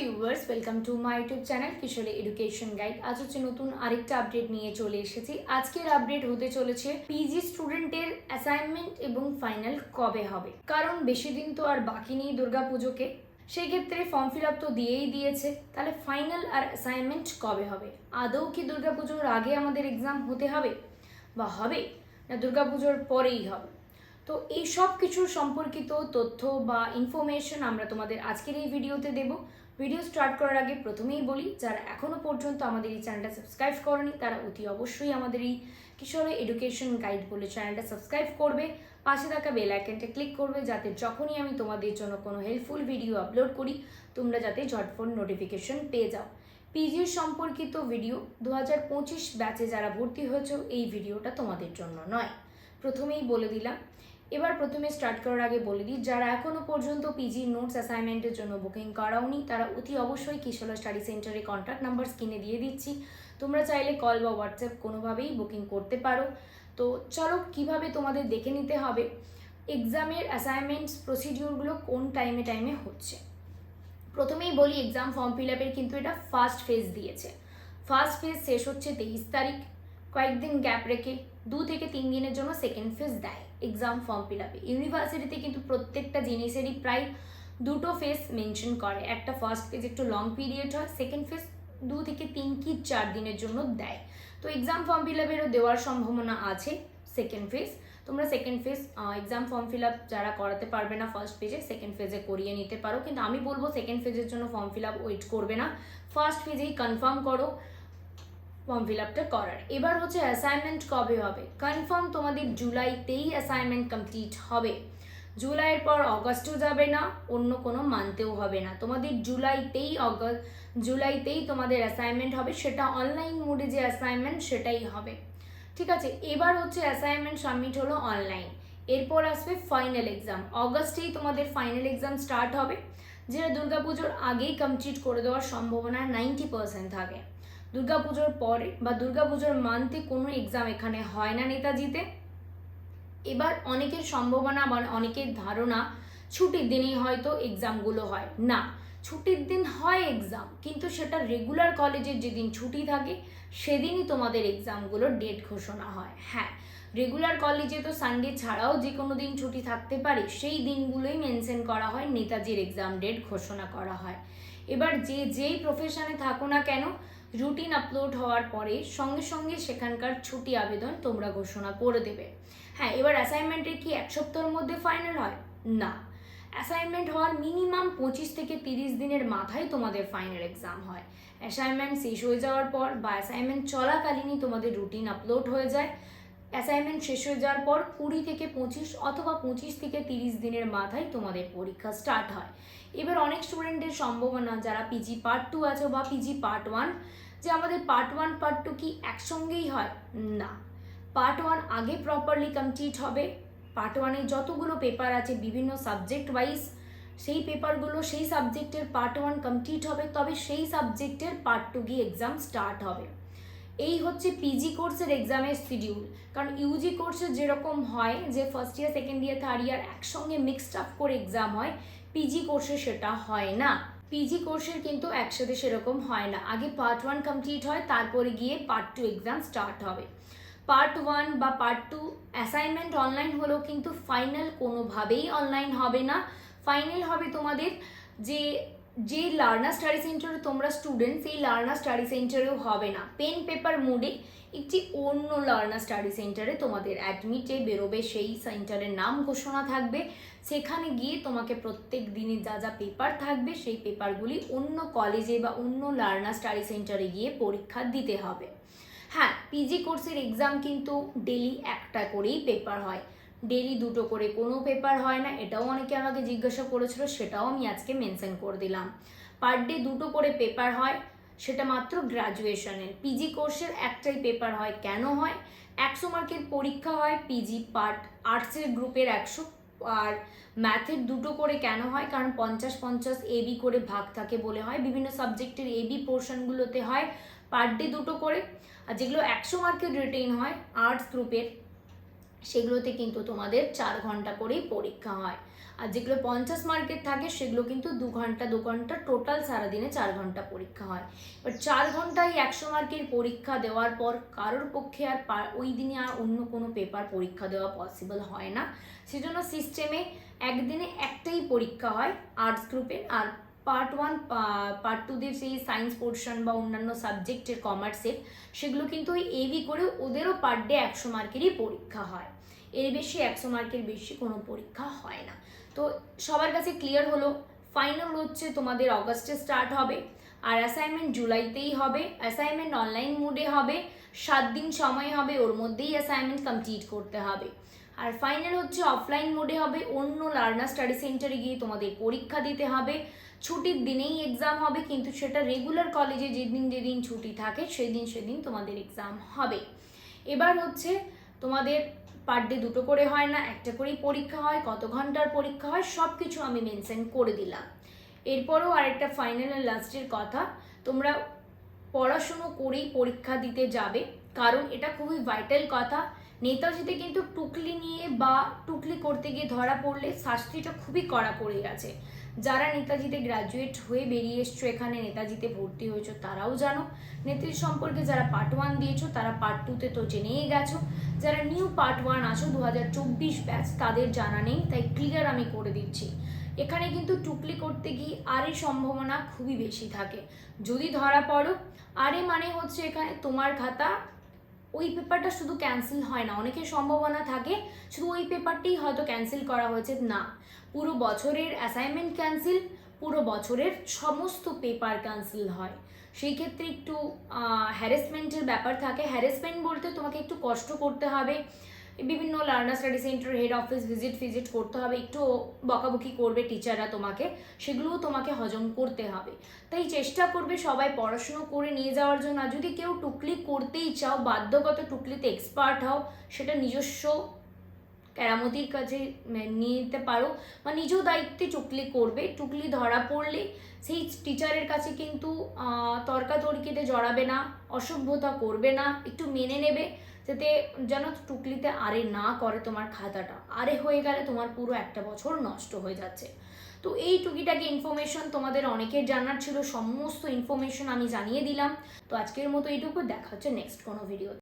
Viewers welcome to my YouTube channel Kishori education guide আজ হচ্ছে নতুন আরেকটা আপডেট নিয়ে চলে এসেছি। আজকের আপডেট হতে চলেছে পিজি স্টুডেন্টের অ্যাসাইনমেন্ট এবং ফাইনাল কবে হবে। কারণ বেশি দিন তো আর বাকি নেই দুর্গাপুজোকে সেই ক্ষেত্রে ফর্ম ফিল আপ তো দিয়েই দিয়েছে। তাহলে ফাইনাল আর অ্যাসাইনমেন্ট কবে হবে? আদৌ কি দুর্গাপুজোর আগে আমাদের এক্সাম হতে হবে? বা হবে? না দুর্গাপুজোর পরেই হবে? তো এই সব কিছুর সম্পর্কিত তথ্য বা ইনফরমেশন আমরা তোমাদের আজকের এই ভিডিওতে দেব। ভিডিও স্টার্ট করার আগে প্রথমেই বলি, যারা এখনও পর্যন্ত আমাদের এই চ্যানেলটা সাবস্ক্রাইব করেনি, তারা অতি অবশ্যই আমাদের এই কিশোরে এডুকেশন গাইড বলে চ্যানেলটা সাবস্ক্রাইব করবে। পাশে থাকা বেল আইকনটা ক্লিক করবে, যাতে যখনই আমি তোমাদের জন্য কোনো হেল্পফুল ভিডিও আপলোড করি, তোমরা যাতে ঝটফট নোটিফিকেশন পেয়ে যাও। পিজির সম্পর্কিত ভিডিও দু হাজার পঁচিশ ব্যাচে যারা ভর্তি হয়েছে, এই ভিডিওটা তোমাদের জন্য নয়। প্রথমেই বলে দিলাম এবার প্রথমে স্টার্ট করার আগে বলে দিই, যারা এখনও পর্যন্ত পিজি নোটস অ্যাসাইনমেন্টের জন্য বুকিং করাওনি, তারা অতি অবশ্যই কিশোরা স্টাডি সেন্টারে কন্ট্যাক্ট নাম্বার স্ক্রিনে দিয়ে দিচ্ছি। তোমরা চাইলে কল বা হোয়াটসঅ্যাপ কোনোভাবেই বুকিং করতে পারো। তো চলো, কীভাবে তোমাদের দেখে নিতে হবে? এক্সামের অ্যাসাইনমেন্টস প্রসিডিওরগুলো কোন টাইমে টাইমে হচ্ছে? প্রথমেই বলি এক্সাম ফর্ম ফিল আপের কিন্তু এটা ফার্স্ট ফেজ দিয়েছে। ফার্স্ট ফেজ শেষ হচ্ছে তেইশ তারিখ। কয়েকদিন গ্যাপ রেখে দু থেকে তিন দিনের জন্য সেকেন্ড ফেজ দেয়। এক্সাম ফর্ম ফিল আপে ইউনিভার্সিটিতে কিন্তু প্রত্যেকটা জিনিসেরই প্রায় দুটো ফেজ মেনশন করে। একটা ফার্স্ট ফেজ একটু লং পিরিয়ড হয় সেকেন্ড ফেজ দু থেকে তিন কি চার দিনের জন্য দেয়। তো এক্সাম ফর্ম ফিল আপেরও দেওয়ার সম্ভাবনা আছে সেকেন্ড ফেজ তোমরা second phase exam form fill up যারা করাতে পারবে না ফার্স্ট ফেজে সেকেন্ড ফেজে করিয়ে নিতে পারো। কিন্তু আমি বলব সেকেন্ড ফেজের জন্য ফর্ম ফিল আপ ওয়েট করবে না। ফার্স্ট ফেজেই কনফার্ম করো। ফর্ম ফিল আপটা করার। এবার হচ্ছে অ্যাসাইনমেন্ট কবে হবে? কনফার্ম তোমাদের জুলাইতেই অ্যাসাইনমেন্ট কমপ্লিট হবে। জুলাইয়ের পর অগস্টও যাবে না, অন্য কোনো মানতেও হবে না। তোমাদের জুলাইতেই অগস্ট জুলাইতেই তোমাদের অ্যাসাইনমেন্ট হবে। সেটা অনলাইন মোডে যে অ্যাসাইনমেন্ট সেটাই হবে। ঠিক আছে, এবার হচ্ছে অ্যাসাইনমেন্ট সাবমিট হলো অনলাইন এরপর আসবে ফাইনাল এক্সাম অগস্টেই তোমাদের ফাইনাল এক্সাম স্টার্ট হবে। যেটা দুর্গাপুজোর আগেই কমপ্লিট করে দেওয়ার সম্ভাবনা নাইনটি পার্সেন্ট থাকে। দুর্গাপুজোর পরে বা দুর্গাপুজোর মান্থে কোনো এক্সাম এখানে হয় না নেতাজিতে। এবার অনেকের সম্ভাবনা বা অনেকের ধারণা ছুটির দিনেই হয়তো এক্সামগুলো হয়। না, ছুটির দিন হয় এক্সাম কিন্তু সেটা রেগুলার কলেজের যেদিন ছুটি থাকে, সেদিনই তোমাদের এক্সামগুলোর ডেট ঘোষণা হয়। হ্যাঁ রেগুলার কলেজে তো সানডে ছাড়াও যে কোনো দিন ছুটি থাকতে পারে, সেই দিনগুলোই মেনশন করা হয়, নেতাজির এক্সাম ডেট ঘোষণা করা হয়। এবার যে যেই প্রফেশনে থাকো না কেন রুটিন আপলোড হওয়ার পরে সঙ্গে সঙ্গে সেখানকার ছুটি আবেদন তোমরা ঘোষণা করে দেবে। হ্যাঁ এবার অ্যাসাইনমেন্টের কি এক সপ্তাহের মধ্যে ফাইনাল হয়? না। অ্যাসাইনমেন্ট হওয়ার মিনিমাম পঁচিশ থেকে তিরিশ দিনের মাথায় তোমাদের ফাইনাল এক্সাম হয়। অ্যাসাইনমেন্ট শেষ হয়ে যাওয়ার পর বা অ্যাসাইনমেন্ট চলাকালীনই তোমাদের রুটিন আপলোড হয়ে যায়। অ্যাসাইনমেন্ট শেষ হয়ে যাওয়ার পর কুড়ি থেকে পঁচিশ অথবা পঁচিশ থেকে তিরিশ দিনের মাথায় তোমাদের পরীক্ষা স্টার্ট হয়। এবার অনেক স্টুডেন্টের সম্ভাবনা, যারা পিজি পার্ট টু আছো বা পিজি পার্ট ওয়ান যে আমাদের পার্ট ওয়ান পার্ট টু কি একসঙ্গেই হয়? না। পার্ট ওয়ান আগে প্রপারলি কমপ্লিট হবে। পার্ট ওয়ানে যতগুলো পেপার আছে, বিভিন্ন সাবজেক্ট ওয়াইজ সেই পেপারগুলো সেই সাবজেক্টের পার্ট ওয়ান কমপ্লিট হবে, তবে সেই সাবজেক্টের পার্ট টু গিয়ে এক্সাম স্টার্ট হবে। এই হচ্ছে পিজি কোর্সের এক্সামের শিডিউল কারণ ইউজি কোর্সে যেরকম হয় যে first year second year third year একসঙ্গে মিক্সড আপ করে এক্সাম হয় পিজি কোর্সে সেটা হয় না। পিজি কোর্সের কিন্তু একসাথে সেরকম হয় না। আগে পার্ট ওয়ান কমপ্লিট হয়, তারপরে গিয়ে পার্ট টু এক্সাম স্টার্ট হবে। পার্ট ওয়ান বা পার্ট টু অ্যাসাইনমেন্ট অনলাইন হলেও কিন্তু ফাইনাল কোনোভাবেই অনলাইন হবে না। ফাইনাল হবে তোমাদের যে যে লার্নার স্টাডি সেন্টারে তোমরা স্টুডেন্ট সেই লার্নার স্টাডি সেন্টারেও হবে না। পেন পেপার মোডে একটি অন্য লার্নার স্টাডি সেন্টারে তোমাদের অ্যাডমিটে বেরোবে। সেই সেন্টারের নাম ঘোষণা থাকবে। সেখানে গিয়ে তোমাকে প্রত্যেক দিনে যা যা পেপার থাকবে, সেই পেপারগুলি অন্য কলেজে বা অন্য লার্নার স্টাডি সেন্টারে গিয়ে পরীক্ষা দিতে হবে। হ্যাঁ পিজি কোর্সের এক্সাম কিন্তু ডেলি একটা করেই পেপার হয়। ডেলি দুটো করে। কোনো পেপার হয় না, এটাও অনেকে আমাকে জিজ্ঞাসা করেছিল, সেটাও আমি আজকে মেনশন করে দিলাম। পার ডে দুটো করে পেপার হয়, সেটা মাত্র গ্র্যাজুয়েশনের পিজি কোর্সের একটাই পেপার হয়। কেন হয়? একশো মার্কের পরীক্ষা হয় পিজি পার্ট আর্টসের গ্রুপের একশো। আর ম্যাথের দুটো করে কেন হয়? কারণ পঞ্চাশ পঞ্চাশ এবি করে ভাগ থাকে বলে হয়। বিভিন্ন সাবজেক্টের এবি পোর্শনগুলোতে হয়। পার ডে দুটো করে। আর যেগুলো একশো মার্কের রিটেন হয় আর্টস গ্রুপের সেগুলোতে কিন্তু তোমাদের চার ঘণ্টা করেই পরীক্ষা হয়। আর যেগুলো পঞ্চাশ মার্কের থাকে, সেগুলো কিন্তু দু ঘণ্টা দু ঘণ্টা টোটাল সারাদিনে চার ঘণ্টা পরীক্ষা হয়। এবার চার ঘন্টায় একশো মার্কের পরীক্ষা দেওয়ার পর কারোর পক্ষে আর ওই দিনে আর অন্য কোনো পেপার পরীক্ষা দেওয়া পসিবল হয় না। সেজন্য সিস্টেমে একদিনে একটাই পরীক্ষা হয় আর্টস গ্রুপের আর পার্ট ওয়ান পার্ট টুদের সেই সায়েন্স পোর্শন বা অন্যান্য সাবজেক্টের কমার্সের সেগুলো কিন্তু ওই এবি করে ওদেরও পার ডে একশো মার্কেরই পরীক্ষা হয়। এর বেশি একশো মার্কের বেশি কোনো পরীক্ষা হয় না। তো সবার কাছে ক্লিয়ার হলো ফাইনাল হচ্ছে তোমাদের অগাস্টে স্টার্ট হবে, আর অ্যাসাইনমেন্ট জুলাইতেই হবে অ্যাসাইনমেন্ট অনলাইন মোডে হবে, সাত দিন সময় হবে, ওর মধ্যেই অ্যাসাইনমেন্ট কমপ্লিট করতে হবে। আর ফাইনাল হচ্ছে অফলাইন মোডে হবে, অন্য লার্নার স্টাডি সেন্টারে গিয়ে তোমাদের পরীক্ষা দিতে হবে। ছুটির দিনেই এক্সাম হবে, কিন্তু সেটা রেগুলার কলেজে যেদিন যেদিন ছুটি থাকে, সেদিন সেদিন তোমাদের এক্সাম হবে। এবার হচ্ছে তোমাদের পার ডে দুটো করে হয় না, একটা করেই পরীক্ষা হয়, কত ঘণ্টার পরীক্ষা হয় সব কিছু আমি মেনশন করে দিলাম। এরপরও আরেকটা ফাইনাল আর লাস্টের কথা, তোমরা পড়াশুনো করেই পরীক্ষা দিতে যাবে, কারণ এটা খুবই ভাইটাল কথা। নেতাজিতে কিন্তু টুকলি নিয়ে বা টুকলি করতে গিয়ে ধরা পড়লে শাস্তিটা খুবই কড়া পড়ে গেছে। যারা নেতাজিতে গ্র্যাজুয়েট হয়ে বেরিয়ে এসছো, এখানে নেতাজিতে ভর্তি হয়েছো, তারাও জানো। নেতাজি সম্পর্কে যারা পার্ট ওয়ান দিয়েছ, তারা পার্ট টুতে তো জেনেই গেছো। যারা নিউ পার্ট ওয়ান আছো দু হাজার চব্বিশ ব্যাচ তাদের জানা নেই, তাই ক্লিয়ার আমি করে দিচ্ছি। এখানে কিন্তু টুকলি করতে গিয়ে আরের সম্ভাবনা খুবই বেশি থাকে। যদি ধরা পড়ো, আরে মানে হচ্ছে এখানে তোমার খাতা ওই পেপারটা শুধু ক্যান্সেল হয় না। অনেকের সম্ভাবনা থাকে, শুধু ওই পেপারটাই হয়তো ক্যান্সেল করা হয়েছে। না, পুরো বছরের অ্যাসাইনমেন্ট ক্যান্সেল পুরো বছরের সমস্ত পেপার ক্যান্সেল হয়। সেই ক্ষেত্রে একটু হ্যারাসমেন্টের ব্যাপার থাকে। হ্যারাসমেন্ট বলতে তোমাকে একটু কষ্ট করতে হবে। বিভিন্ন learner study center head office visit fidget করতে হবে। একটু বকাবকি করবে টিচাররা তোমাকে, সেগুলোও তোমাকে হজম করতে হবে। তাই চেষ্টা করবে সবাই পড়াশুনো করে নিয়ে যাওয়ার জন্য। যদি কেউ টুকলি করতেই চাও, বাধ্যগত টুকলিতে এক্সপার্ট হও, সেটা নিজস্ব কেরামতির কাছে নিয়ে নিতে পারো। বা নিজ দায়িত্বে টুকলি করবে। টুকলি ধরা পড়লে সেই টিচারের কাছে কিন্তু তর্কাতর্কিতে জড়াবে না, অসভ্যতা করবে না। একটু মেনে নেবে। যাতে যেন টুকলিতে আরে না করে তোমার খাতাটা। আরে হয়ে গেলে তোমার পুরো একটা বছর নষ্ট হয়ে যাচ্ছে। তো এই টুকিটাকি ইনফরমেশন তোমাদের অনেকের জানার ছিল, সমস্ত ইনফরমেশন আমি জানিয়ে দিলাম। তো আজকের মতো এইটুকু, দেখা হচ্ছে নেক্সট কোনো ভিডিও